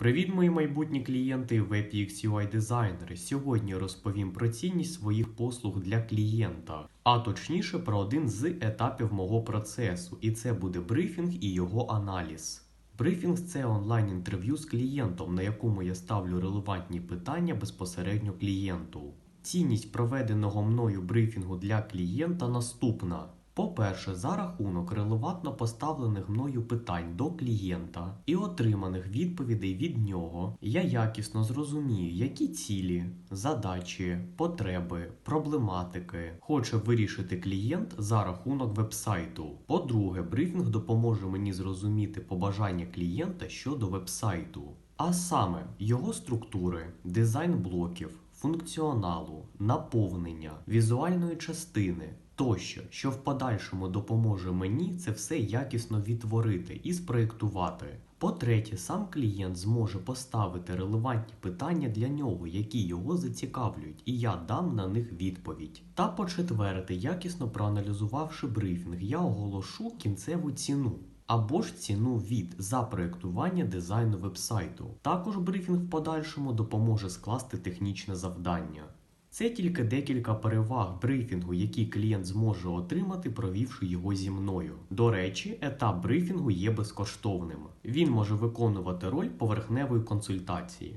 Привіт, мої майбутні клієнти WebX UI дизайнери. Сьогодні розповім про цінність своїх послуг для клієнта, а точніше про один з етапів мого процесу, і це буде брифінг і його аналіз. Брифінг це онлайн-інтерв'ю з клієнтом, на якому я ставлю релевантні питання безпосередньо клієнту. Цінність проведеного мною брифінгу для клієнта наступна. По-перше, за рахунок релевантно поставлених мною питань до клієнта і отриманих відповідей від нього, я якісно зрозумію, які цілі, задачі, потреби, проблематики хоче вирішити клієнт за рахунок вебсайту. По-друге, брифінг допоможе мені зрозуміти побажання клієнта щодо вебсайту, а саме його структури, дизайн блоків, функціоналу, наповнення, візуальної частини тощо, що в подальшому допоможе мені це все якісно відтворити і спроєктувати. По-третє, сам клієнт зможе поставити релевантні питання для нього, які його зацікавлюють, і я дам на них відповідь. Та по-четверте, якісно проаналізувавши брифінг, я оголошу кінцеву ціну. Або ж ціну від за проєктування дизайну вебсайту. Також брифінг в подальшому допоможе скласти технічне завдання. Це тільки декілька переваг брифінгу, які клієнт зможе отримати, провівши його зі мною. До речі, етап брифінгу є безкоштовним. Він може виконувати роль поверхневої консультації.